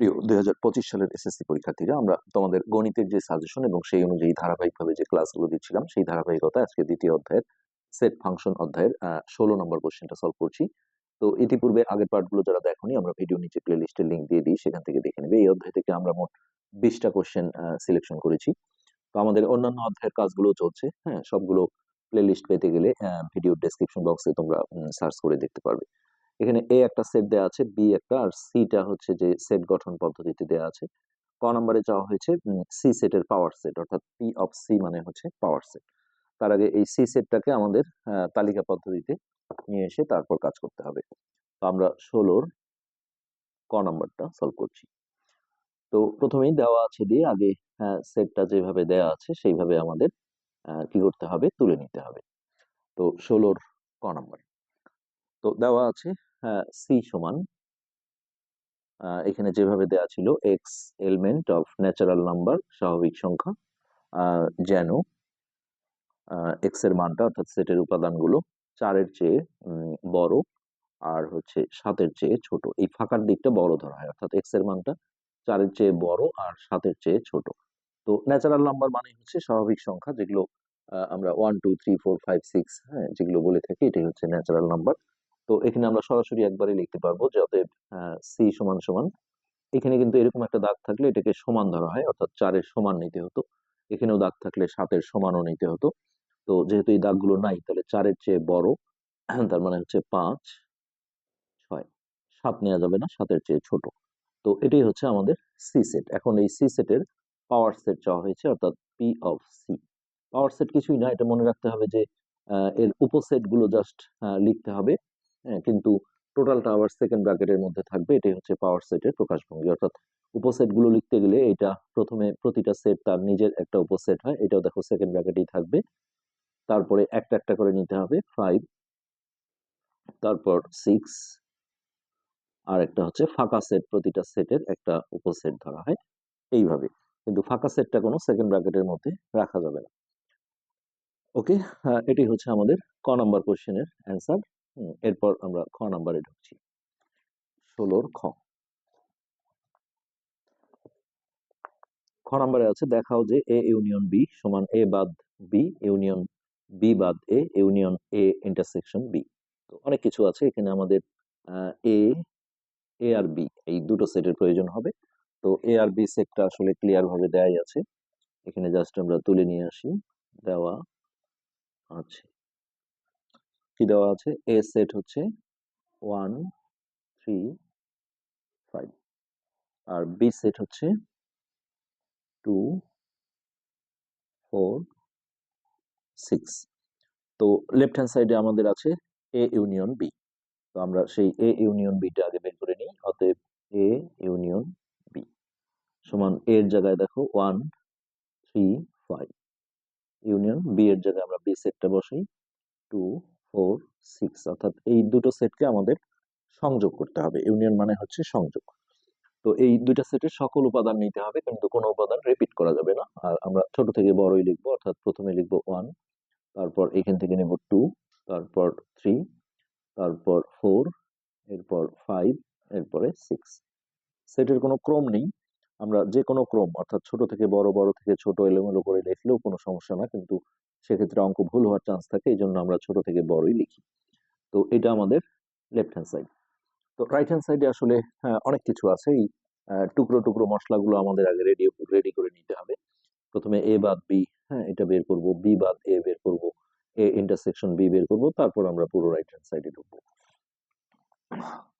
প্রিয় দুই হাজার পঁচিশ সালের এসএসসি পরীক্ষার্থীরা, আমরা তোমাদের গণিতের যে সাজেশন এবং সেই অনুযায়ী ধারাবাহিকভাবে যে ক্লাসগুলো দিচ্ছিলাম, সেই ধারাবাহিকতা আজকে দ্বিতীয় অধ্যায়ের সেট ফাংশন অধ্যায়ের ষোলো নম্বর কোশ্চেনটা সলভ করছি। তো ইতিপূর্বে আগের পার্টগুলো যারা দেখোনি, আমরা ভিডিও নিচে প্লে লিস্টের লিঙ্ক দিয়ে দিই, সেখান থেকে দেখে নেবে। এই অধ্যায় থেকে আমরা মোট বিশটা কোশ্চেন সিলেকশন করেছি। তো আমাদের অন্যান্য অধ্যায়ের কাজগুলো চলছে হ্যাঁ সবগুলো প্লে লিস্ট পেতে গেলে ভিডিও ডেসক্রিপশন বক্সে তোমরা সার্চ করে দেখতে পারবে। এখানে এ একটা সেট দেওয়া আছে বি একটা, আর সিটা হচ্ছে যে সেট গঠন পদ্ধতিতে দেওয়া আছে। ক নম্বরে চাওয়া হয়েছে সি সেটের পাওয়ার সেট অর্থাৎ পি অফ সি মানে হচ্ছে পাওয়ার সেট তার আগে এই সি সেটটাকে আমাদের তালিকা পদ্ধতিতে নিয়ে এসে তারপর কাজ করতে হবে। তো আমরা ষোলোর ক নম্বরটা সলভ করছি। তো প্রথমেই দেওয়া আছে দিয়ে আগে সেটটা যেভাবে দেওয়া আছে, সেইভাবে আমাদের কি করতে হবে, তুলে নিতে হবে। তো ষোলোর ক নম্বর। তো দেওয়া আছে সি সমান। এখানে যেভাবে দেওয়া ছিল X element of natural number স্বাভাবিক সংখ্যা যেন এক্সের মানটা অর্থাৎ সেটের উপাদানগুলো চারের চেয়ে বড় আর হচ্ছে সাতের চেয়ে ছোট। এই ফাঁকার দিকটা বড় ধরা হয়, অর্থাৎ এক্সের মানটা চারের চেয়ে বড় আর সাতের চেয়ে ছোট। তো ন্যাচারাল নাম্বার মানে হচ্ছে স্বাভাবিক সংখ্যা, যেগুলো আমরা one two three four five six হ্যাঁ যেগুলো বলে থাকি, এটাই হচ্ছে ন্যাচারাল নাম্বার তো এখানে আমরা সরাসরি একবারে লিখতে পারব যে অতএব সি সমান সমান। এখানে কিন্তু এরকম একটা দাগ থাকলে এটাকে সমান ধরা হয়, অর্থাৎ চারের সমান নিতে হতো। এখানেও দাগ থাকলে সাতের সমানও নিতে হতো। তো যেহেতু এই দাগগুলো নাই, তাহলে চারের চেয়ে বড়, তার মানে হচ্ছে পাঁচ, ছয়। সাত নেওয়া যাবে না, সাতের চেয়ে ছোট। তো এটাই হচ্ছে আমাদের সি সেট এখন এই সি সেটের পাওয়ার সেট চাওয়া হয়েছে, অর্থাৎ P of C power set কিছুই না, এটা মনে রাখতে হবে যে এর উপসেটগুলো জাস্ট লিখতে হবে। হ্যাঁ কিন্তু টোটালটা আবার সেকেন্ড ব্র্যাকেটের মধ্যে থাকবে, এটাই হচ্ছে পাওয়ার সেটের প্রকাশভঙ্গি। অর্থাৎ উপসেটগুলো লিখতে গেলে এটা প্রথমে প্রতিটা সেট তার নিজের একটা উপসেট হয়, এটাও দেখো সেকেন্ড ব্র্যাকেটেই থাকবে। তারপরে একটা একটা করে নিতে হবে ফাইভ তারপর সিক্স আর একটা হচ্ছে ফাঁকা সেট প্রতিটা সেটের একটা উপসেট ধরা হয়। এইভাবে, কিন্তু ফাঁকা সেটটা কোনো সেকেন্ড ব্র্যাকেটের মধ্যে রাখা যাবে না। ওকে এটি হচ্ছে আমাদের ক নাম্বার কোশ্চেনের অ্যান্সার এরপর আমরা খ নাম্বারে ঢুকছি। ষোলোর খ। খ নাম্বারে আছে, দেখাও যে এ ইউনিয়ন বি সমান এ বাদ বি ইউনিয়ন বি বাদ A union A intersection B তো অনেক কিছু আছে, এখানে আমাদের এ এ আর বি এই দুটো সেটের প্রয়োজন হবে। তো এ আর বি সেটটা আসলে ক্লিয়ার ভাবে দেয়াই আছে। এখানে জাস্ট আমরা তুলে নিয়ে আসি, দেওয়া আছে। কি দেওয়া আছে? এ সেট হচ্ছে ওয়ান থ্রি ফাইভ আর বি সেট হচ্ছে টু ফোর সিক্স তো লেফট হ্যান্ড সাইডে আমাদের আছে এ ইউনিয়ন বি তো আমরা সেই এ ইউনিয়ন বিটা আগে বের করে নিই, অতএব এ ইউনিয়ন বি সমান এর জায়গায় দেখো one three five union B এর জায়গায় আমরা বি সেটটা বসাই টু ফোর, সিক্স, অর্থাৎ এই দুটো সেটকে আমাদের সংযোগ করতে হবে। ইউনিয়ন মানে হচ্ছে সংযোগ। তো এই দুইটা সেটের সকল উপাদান নিতে হবে, কিন্তু কোনো উপাদান রিপিট করা যাবে না। আর আমরা ছোট থেকে বড়ই লিখব, অর্থাৎ প্রথমে লিখব ওয়ান তারপর এখান থেকে নেব টু তারপর থ্রি তারপর ফোর এরপর ফাইভ এরপরে সিক্স সেটের কোনো ক্রম নেই। আমরা যে কোনো ক্রম, অর্থাৎ ছোট থেকে বড় বড় থেকে ছোট এলোমেলো করে লিখলেও কোনো সমস্যা না, কিন্তু সেক্ষেত্রে অঙ্ক ভুল হওয়ার চান্স থাকে এই জন্য আমরা ছোট থেকে বড়ই লিখি। তো এটা আমাদের লেফট হ্যান্ড সাইড তো রাইট হ্যান্ড সাইডে আসলে অনেক কিছু আছে এই টুকরো টুকরো মশলাগুলো আমাদের আগে রেডি রেডি করে নিতে হবে। প্রথমে এ বাদ বি হ্যাঁ এটা বের করব। বি বাদ এ বের করব। এ ইন্টারসেকশন বি বের করব। তারপর আমরা পুরো রাইট হ্যান্ড সাইডে ঢুকবো।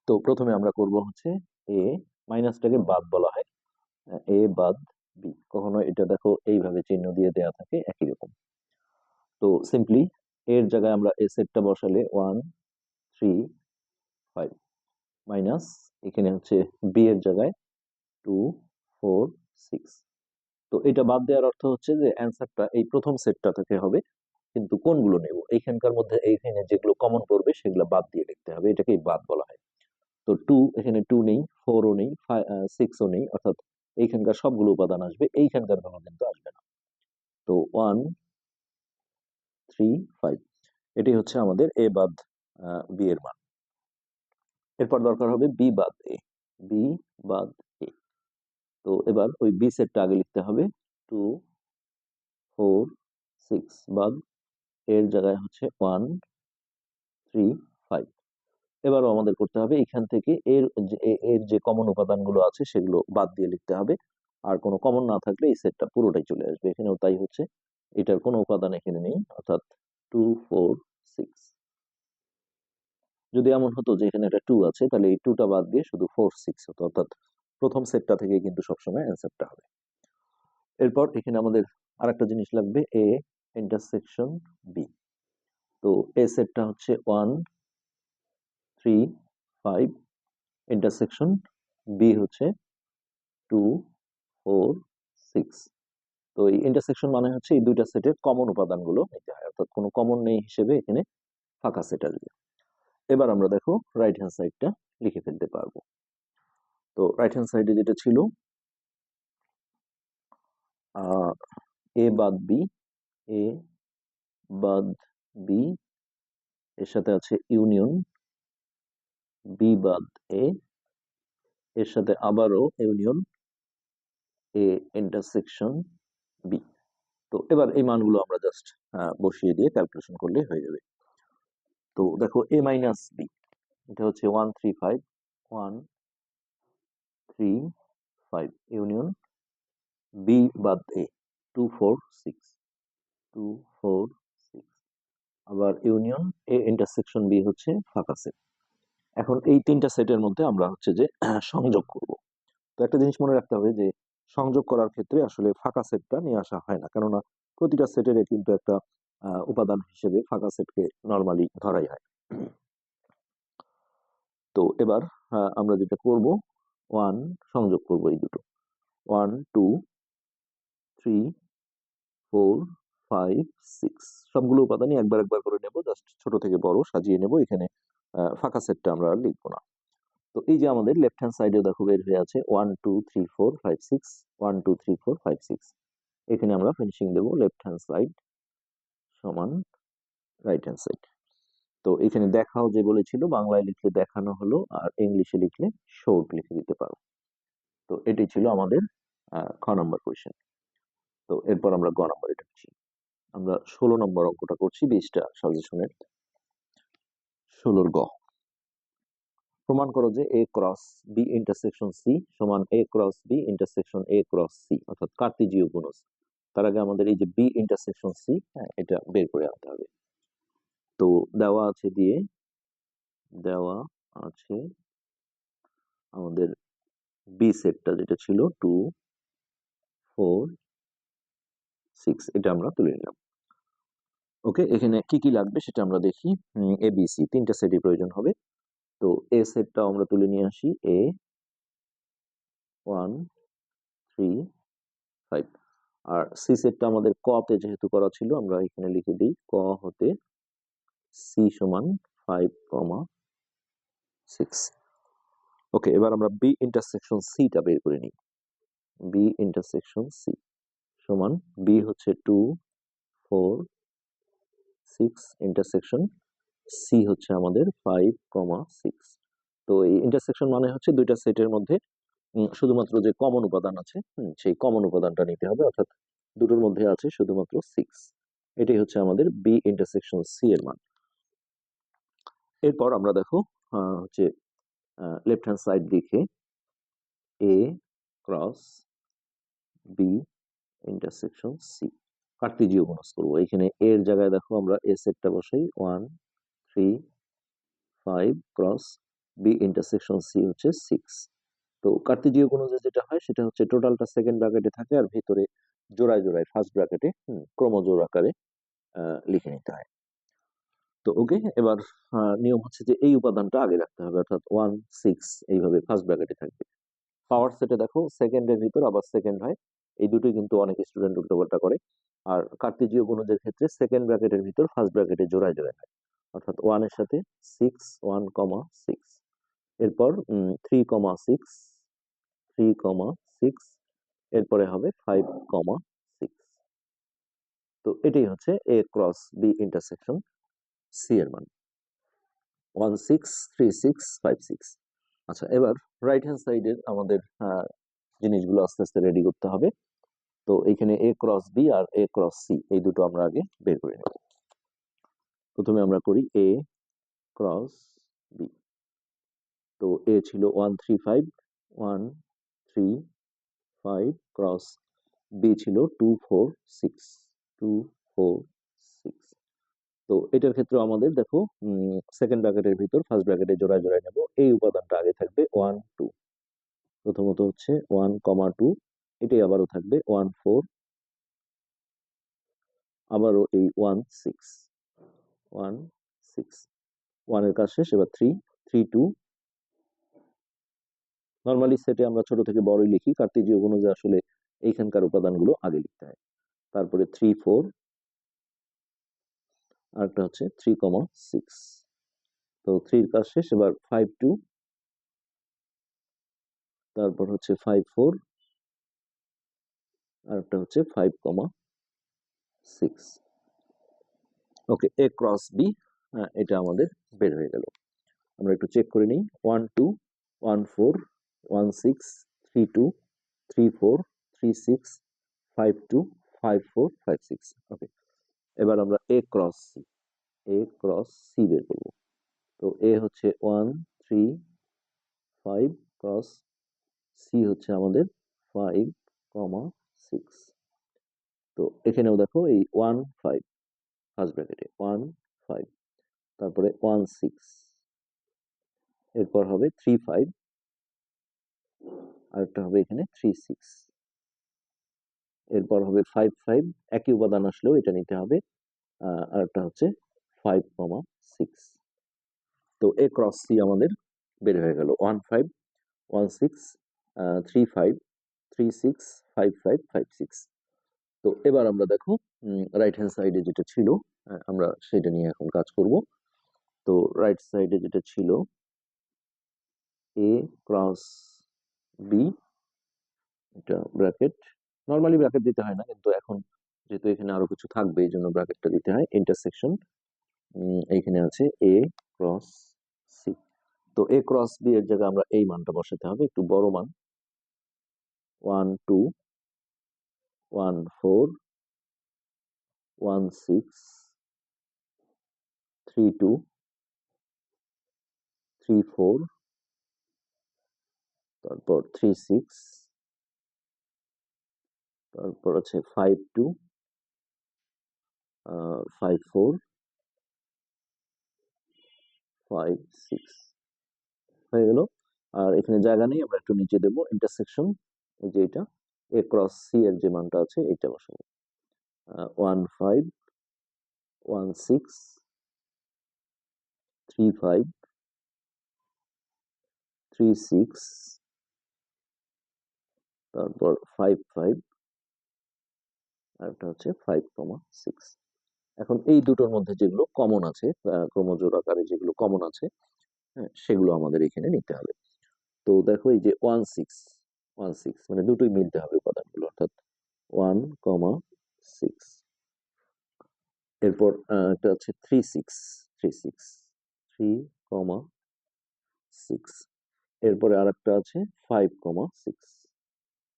তো প্রথমে আমরা করব হচ্ছে এ মাইনাসটাকে বাদ বলা হয়। এ বাদ বি কখনো এটা দেখো, এইভাবে চিহ্ন দিয়ে দেয়া থাকে, একই রকম। তো সিম্পলি এর জায়গায় আমরা এ সেটটা বসালে ওয়ান থ্রি ফাইভ মাইনাস এখানে হচ্ছে বি এর জায়গায় টু ফোর সিক্স তো এটা বাদ দেওয়ার অর্থ হচ্ছে যে অ্যান্সারটা এই প্রথম সেটটা থেকে হবে, কিন্তু কোনগুলো নেব? এইখানকার মধ্যে এইখানে যেগুলো কমন পড়বে সেগুলো বাদ দিয়ে লিখতে হবে, এটাকেই বাদ বলা হয়। তো টু এখানে টু নেই ফোরও নেই সিক্সও নেই, অর্থাৎ এইখানকার সবগুলো উপাদান আসবে, এইখানকারগুলো কিন্তু আসবে না। তো ওয়ান থ্রি ফাইভ এটি হচ্ছে আমাদের এ বাদ বি এর মান। এরপর দরকার হবে বি বাদ এ বি বাদ এ তো এবার ওই বি সেটটা আগে লিখতে হবে। টু ফোর সিক্স বাদ এর জায়গায় হচ্ছে ওয়ান থ্রি ফাইভ এবারও আমাদের করতে হবে এখান থেকে এর এর যে কমন উপাদানগুলো আছে সেগুলো বাদ দিয়ে লিখতে হবে। আর কোনো কমন না থাকলে এই সেটটা পুরোটাই চলে আসবে। এখানেও তাই হচ্ছে। এটার কোনো উপাদান এখানে নেই, অর্থাৎ টু ফোর সিক্স যদি এমন হতো যে এখানে একটা টু আছে, তাহলে এই টুটা বাদ দিয়ে শুধু ফোর সিক্স হতো, অর্থাৎ প্রথম সেটটা থেকে কিন্তু সবসময় অ্যান্সারটা হবে। এরপর এখানে আমাদের আর একটা জিনিস লাগবে এ ইন্টারসেকশন বি তো এ সেটটা হচ্ছে one three five intersection B হচ্ছে টু ফোর সিক্স তো এই ইন্টারসেকশন মানে হচ্ছে এই দুইটা সেটের কমন উপাদানগুলো নিতে হয়। অর্থাৎ কোনো কমন নেই হিসেবে এখানে ফাঁকা সেট আসবে এবার আমরা দেখো রাইট হ্যান্ড সাইডটা লিখে ফেলতে পারব। তো রাইট হ্যান্ড সাইডে যেটা ছিল এ বাদ বি এ বাদ বি এর সাথে আছে ইউনিয়ন বি বাদ এ এর সাথে আবারও ইউনিয়ন এ ইন্টারসেকশন বি তো এবার এই মানগুলো আমরা জাস্ট বসিয়ে দিয়ে ক্যালকুলেশন করলে হয়ে যাবে। তো দেখো এ মাইনাস বি এটা হচ্ছে one three five one three five union B বাদ A two four six two four six আবার ইউনিয়ন এ ইন্টারসেকশন বি হচ্ছে ফাঁকা সেট এখন এই তিনটা সেটের মধ্যে আমরা হচ্ছে যে, সংযোগ করব। তো একটা জিনিস মনে রাখতে হবে যে সংযোগ করার ক্ষেত্রে আসলে ফাঁকা সেটটা নিয়ে আসা হয় না। কেননা প্রতিটা সেটের কিন্তু একটা উপাদান হিসেবে ফাঁকা সেটকে নর্মালি ধরাই হয়। তো এবার আমরা যেটা করব ওয়ান সংযোগ করব এই দুটো। One two three four five six সবগুলো উপাদানই একবার একবার করে নেব জাস্ট ছোট থেকে বড় সাজিয়ে নেব। এখানে ফাঁকা সেটটা আমরা লিখব না। তো এই যে আমাদের লেফট হ্যান্ড সাইডে দেখো বের হয়ে আছে one two three four five six one two three four five six এখানে আমরা ফিনিশিং দেবো লেফট হ্যান্ড সাইড সমান রাইট হ্যান্ড সাইড তো এখানে দেখাও যে বলেছিল, বাংলায় লিখলে দেখানো হলো আর ইংলিশে লিখলে শোড লিখে দিতে পারো। তো এটাই ছিল আমাদের খ নম্বর কোয়েশ্চেন তো এরপর আমরা গ নম্বরে ঢুকছি আমরা ষোলো নম্বর অঙ্কটা করছি বিশটা সাজেশনের ষোলোর গ। প্রমাণ করো যে A cross B intersection C সমান A cross B intersection A cross C অর্থাৎ কার্তিজীয় গুণজ। তার আগে আমাদের এই যে বি ইন্টারসেকশন সি হ্যাঁ এটা বের করে আনতে হবে। তো দেওয়া আছে দিয়ে, দেওয়া আছে আমাদের বি সেটটা যেটা ছিল টু ফোর সিক্স এটা আমরা তুলে নিলাম। ওকে এখানে কি কি লাগবে সেটা আমরা দেখি। এ বি সি তিনটা সেটই প্রয়োজন হবে। তো এ সেটটা আমরা তুলে নিয়ে আসি। এ ওয়ান থ্রি ফাইভ আর সি সেটটা আমাদের ক তে যেহেতু করা ছিল, আমরা এখানে লিখে দিই, ক হতে সি সমান ফাইভ কমা সিক্স ওকে এবার আমরা বি ইন্টারসেকশন সিটা বের করে নিই। বি ইন্টারসেকশন সি সমান বি হচ্ছে two four six intersection C হচ্ছে আমাদের ফাইভ কমা সিক্স তো এই ইন্টারসেকশন মানে হচ্ছে দুইটা সেটের মধ্যে শুধুমাত্র যে কমন উপাদান আছে সেই কমন উপাদানটা নিতে হবে, অর্থাৎ দুটোর মধ্যে আছে শুধুমাত্র সিক্স এটাই হচ্ছে আমাদের বি ইন্টারসেকশন সি এর মান। এরপর আমরা দেখো হচ্ছে লেফট হ্যান্ড সাইড দিকে A cross B intersection C কার্তিজীয় গুণজ করব। এখানে এর জায়গায় দেখো আমরা এ সেটটা বসাই one three five cross B intersection C হচ্ছে সিক্স তো কার্তিজীয় গুণজে যেটা হয়, সেটা হচ্ছে টোটালটা সেকেন্ড ব্র্যাকেটে থাকে আর ভিতরে জোড়ায় জোড়ায় ফার্স্ট ব্র্যাকেটে ক্রমজোড় আকারে লিখে নিতে হয়। তো ওকে এবার নিয়ম হচ্ছে যে এই উপাদানটা আগে রাখতে হবে, অর্থাৎ ওয়ান সিক্স এইভাবে ফার্স্ট ব্র্যাকেটে থাকবে। পাওয়ার সেটে দেখো সেকেন্ডের ভিতর আবার সেকেন্ড হয়, এই দুটোই কিন্তু অনেক স্টুডেন্ট উল্টোপাল্টা করে। আর কার্তেজীয় গুণজের ক্ষেত্রে সেকেন্ড ব্র্যাকেটের ভিতর ফার্স্ট ব্র্যাকেটে জোড়ায় জোড়ায় হয়। অর্থাৎ ওয়ানের সাথে সিক্স ওয়ান কমা সিক্স এরপর থ্রি কমা সিক্স থ্রি কমা সিক্স এরপরে হবে ফাইভ কমা সিক্স তো এটাই হচ্ছে A cross B intersection C এর মান। One six three six five six আচ্ছা এবার রাইট হ্যান্ড সাইডের আমাদের জিনিসগুলো আস্তে আস্তে রেডি করতে হবে। তো এখানে এ ক্রস বি আর এ ক্রস সি এই দুটো আমরা আগে বের করে নেব। প্রথমে আমরা করি এ ক্রস বি তো এ ছিল one three five one three five cross B ছিল two four six two four six তো এটার ক্ষেত্রে আমাদের দেখো সেকেন্ড ব্র্যাকেটের ভিতর ফার্স্ট ব্র্যাকেটে জোড়ায় জোড়ায় নেব। এই উপাদানটা আগে থাকবে ওয়ান টু প্রথমত হচ্ছে ওয়ান কমা টু এটাই আবারও থাকবে ওয়ান ফোর আবারও এই ওয়ান সিক্স ওয়ান সিক্স ওয়ানের কাজ শেষ, এবার থ্রি থ্রি টু নর্মালি সেটে আমরা ছোট থেকে বড়ই লিখি, কার্তেজীয় অনুযায়ী আসলে এইখানকার উপাদানগুলো আগে লিখতে হয়। তারপরে থ্রি ফোর আরেকটা হচ্ছে থ্রি কমা সিক্স তো থ্রির কাজ শেষ, এবার ফাইভ টু তারপর হচ্ছে ফাইভ ফোর আরেকটা হচ্ছে five comma six okay A cross B এটা আমাদের বের হয়ে গেল। আমরা একটু চেক করে নিই। One two one four one six three two three four three six five two five four five six okay এবার আমরা A cross C A cross C বের করব। তো এ হচ্ছে one three five cross C হচ্ছে আমাদের five কমা six তো এখানেও দেখো এই ওয়ান ফাইভ ফার্স্ট ব্র্যাকেটে ওয়ান ফাইভ তারপরে ওয়ান সিক্স এরপর হবে থ্রি ফাইভ আরেকটা হবে এখানে থ্রি সিক্স এরপর হবে ফাইভ ফাইভ একই উপাদান আসলেও এটা নিতে হবে। আরেকটা হচ্ছে ফাইভ কমা সিক্স তো এ ক্রস সি আমাদের বের হয়ে গেল। One five one six three five three six five five five six তো এবার আমরা দেখো রাইট হ্যান্ড সাইডে যেটা ছিল আমরা সেটা নিয়ে এখন কাজ করব। তো রাইট সাইডে যেটা ছিল এ ক্রস বি এটা ব্র্যাকেট নর্মালি ব্র্যাকেট দিতে হয় না, কিন্তু এখন যেহেতু এখানে আরও কিছু থাকবে, এই জন্য ব্র্যাকেটটা দিতে হয় ইন্টারসেকশন এইখানে আছে এ ক্রস সি তো এ ক্রস বি এর জায়গায় আমরা এই মানটা বসাতে হবে, একটু বড় মান। One two one four one six three two three four তারপর থ্রি সিক্স তারপর আছে five two five four five six হয়ে গেল। আর এখানে জায়গা নেই, আমরা একটু নিচে দেবো ইন্টারসেকশন এই যে এটা। এ ক্রস সি এর যে মানটা আছে এটা বসাবো। One five one six three five three six তারপর ফাইভ ফাইভ আর একটা হচ্ছে ফাইভ কমা সিক্স এখন এই দুটোর মধ্যে যেগুলো কমন আছে আহ, ক্রমজোড় আকারে যেগুলো কমন আছে হ্যাঁ সেগুলো আমাদের এখানে নিতে হবে। তো দেখো এই যে ওয়ান সিক্স ওয়ান সিক্স মানে দুটোই মিলতে হবে উপাদানগুলো, অর্থাৎ ওয়ান কমা সিক্স এরপর একটা হচ্ছে three six three six three কমা সিক্স এরপরে আর একটা আছে ফাইভ কমা সিক্স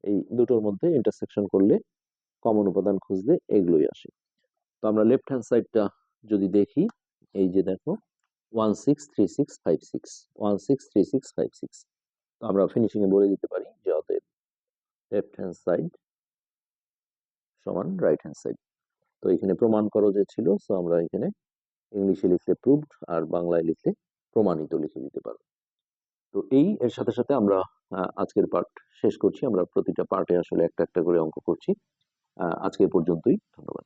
এই দুটোর মধ্যে ইন্টারসেকশন করলে কমন উপাদান খুঁজলে এগুলোই আসে। তো আমরা লেফট হ্যান্ড সাইডটা যদি দেখি, এই যে দেখো one six three six five six one six three six five six তো আমরা ফিনিশিং এ বলে দিতে পারি। লেফট হ্যান্ড সাইড সমান রাইট হ্যান্ড সাইড তো এখানে প্রমাণ করো যে ছিল সো আমরা এখানে ইংলিশে লিখলে প্রুভড আর বাংলায় লিখলে প্রমাণিত লিখে দিতে পারো তো এই, এর সাথে সাথে আমরা আজকের পার্ট শেষ করছি। আমরা প্রতিটা পার্টে আসলে একটা একটা করে অঙ্ক করছি। আজকে পর্যন্তই। ধন্যবাদ।